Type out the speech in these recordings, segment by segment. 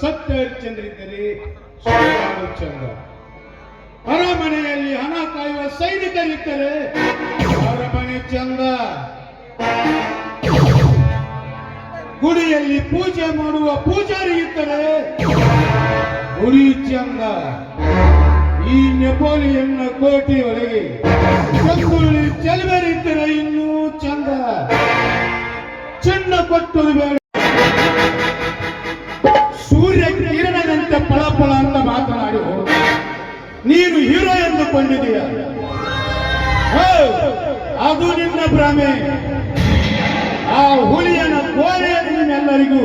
ಸತ್ಯ ಹರಿಶ್ಚಂದ್ರಿದ್ದರೆ ಚಂದ ಅರಮನೆಯಲ್ಲಿ ಹಣ ಕಾಯುವ ಸೈನಿಕರಿದ್ದರೆ ಅರಮನೆ ಚಂದ ಗುಡಿಯಲ್ಲಿ ಪೂಜೆ ಮಾಡುವ ಪೂಜಾರಿ ಇದ್ದರೆ ಗುಡಿ ಚಂದ ಈ ನೆಪೋಲಿಯನ್ನ ಕೋಟೆಯೊಳಗೆ ಚಂಗುಳ್ಳಿ ಚೆಲುವರಿದ್ದರೆ ಇನ್ನೂ ಚಂದ ಚಿನ್ನ ಕೊಟ್ಟರು ಬೇಡ. ನೀನು ಹೀರೋ ಎಂದುಕೊಂಡಿದೀಯ ಅದು ನಿನ್ನ ಭ್ರಮೆ. ಆ ಹುಲಿಯನ ಕೋರೆಯನ್ನು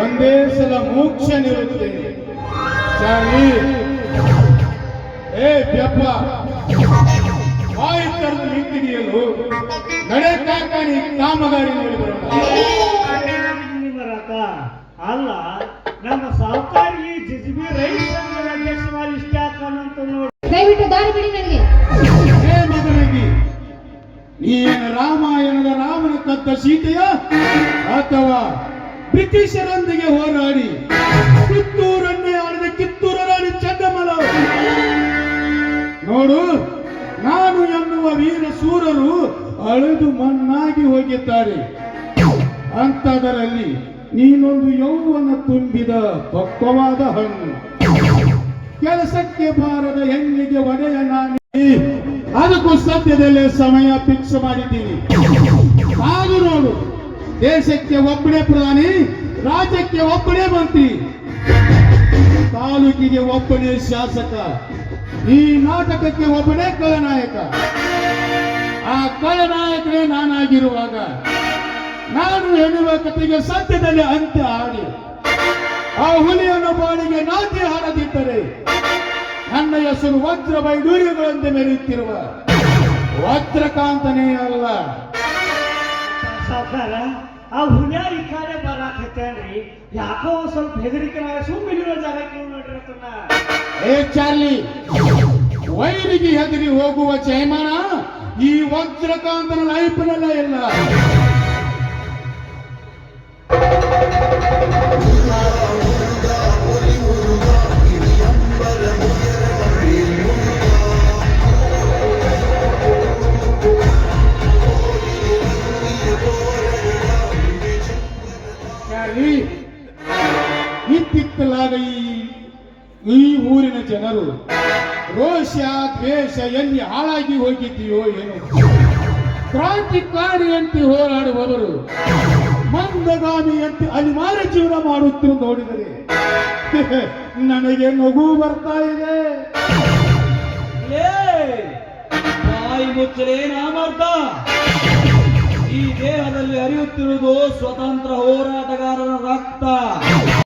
ಒಂದೇ ಸಲ ಮೋಕ್ಷ ನೀಡುತ್ತೇನೆ. ಚಾರ್ಲಿ. ಏ ಬೆಪ್ಪ ಬಾಯಿ ತರದು ನಿಂತಿದೆಯಲು ನಡೆ ನೀ ಕಾಮಗಾರಿ ನೋಡಿ ಬರೋಣ. ಅಲ್ಲ ನಮ್ಮ ಸಹಕಾರಿ ಜಿಜಿಬಿ ರೈತ ಸಂಘದ ಅಧ್ಯಕ್ಷ ಮಾಡಿ ಇಷ್ಟ ಆಗ್ತಾನಂತ ನೋಡಿ. ದಯವಿಟ್ಟು ದಾರಿ ಬಿಡಿ ನನಗೆ. ಹೇ ಮಗನಿಗೆ ನೀನು ರಾಮಾಯಣದ ರಾಮನ ತತ್ತ ಸೀತೆಯ ಅಥವಾ ಬ್ರಿಟಿಷರೊಂದಿಗೆ ಹೋರಾಡಿ ಕಿತ್ತೂರನ್ನೇ ಆಡಿದ ಕಿತ್ತೂರ ರಾಣಿ ಚಂದಮಲ ನೋಡು ನಾನು ಎನ್ನುವ ವೀರ ಸೂರರು ಅಳೆದು ಮಣ್ಣಾಗಿ ಹೋಗಿದ್ದಾರೆ. ಅಂಥದರಲ್ಲಿ ನೀನೊಂದು ಯೌವನ ತುಂಬಿದ ಪಕ್ವವಾದ ಹಣ್ಣು. ಕೆಲಸಕ್ಕೆ ಬಾರದ ಹೆಣ್ಣಿಗೆ ಒಡೆಯ ನಾನು. ಅದಕ್ಕೂ ಸದ್ಯದಲ್ಲೇ ಸಮಯ ಫಿಕ್ಸ್ ಮಾಡಿದ್ದೀನಿ. ಹಾಗೂ ನೋಡು, ದೇಶಕ್ಕೆ ಒಬ್ಬನೇ ಪ್ರಧಾನಿ ರಾಜ್ಯಕ್ಕೆ ಒಬ್ಬನೇ ಮಂತ್ರಿ. ತಾಲೂಕಿಗೆ ಒಬ್ಬನೇ ಶಾಸಕ, ಈ ನಾಟಕಕ್ಕೆ ಒಬ್ಬನೇ ಕಳನಾಯಕ. ಆ ಕಳನಾಯಕನೇ ನಾನಾಗಿರುವಾಗ ನಾನು ಹೇಳುವ ಕಥೆಗೆ ಸತ್ಯದಲ್ಲಿ ಅಂತ್ಯ ಹಾಡಿ ಆ ಹುಲಿಯನ್ನು ಬಾಳಿಗೆ ನಾಟಿ ಹಾಡದಿದ್ದರೆ ನನ್ನ ಹೆಸರು ವಜ್ರ ವೈಡೂರ್ಯಗಳಂತೆ ಮೆರೆಯುತ್ತಿರುವ ವಜ್ರಕಾಂತನೇ ಅಲ್ಲ. ಸಾವುಕಾರ ಆ ಹುಲಿಯ ಈ ಕಾಲೇ ಬರಾಕತ್ತೇನ್ರಿ ಯಾಕೋ ಸ್ವಲ್ಪ ಹೆದರಿಕೆ ಸುಮ್ಮನೆ ಜಾಗಕ್ಕೆ ನೋಡ್ರಿ. ಏ ಚಾರ್ಲಿ ವೈರಿಗೆ ಹೆದರಿ ಹೋಗುವ ಜಯಮಾನ ಈ ವಜ್ರಕಾಂತನ ಲೈಫ್ನಲ್ಲೇ ಇಲ್ಲ. ಇತ್ತಿತ್ತಲಾಗ ಈ ಊರಿನ ಜನರು, ರೋಷ, ದ್ವೇಷ ಎಲ್ಲಿ ಹಾಳಾಗಿ ಹೋಗಿದ್ದೀಯೋ ಏನು. ಕ್ರಾಂತಿಕಾರಿ ಅಂತ ಹೋರಾಡುವವರು, ಮಂದಗಾಮಿಯಂತೆ ಅನಿವಾರ್ಯ ಜೀವನ ಮಾಡುತ್ತಿರು ನೋಡಿದರೆ, ನನಗೆ ನಗು ಬರ್ತಾ ಇದೆ. ಬಾಯಿ ಮುಚ್ಚಲೇ ನಾಮರ್ಥ. ಈ ದೇಹದಲ್ಲಿ ಹರಿಯುತ್ತಿರುವುದು ಸ್ವತಂತ್ರ ಹೋರಾಟಗಾರರ ರಕ್ತ.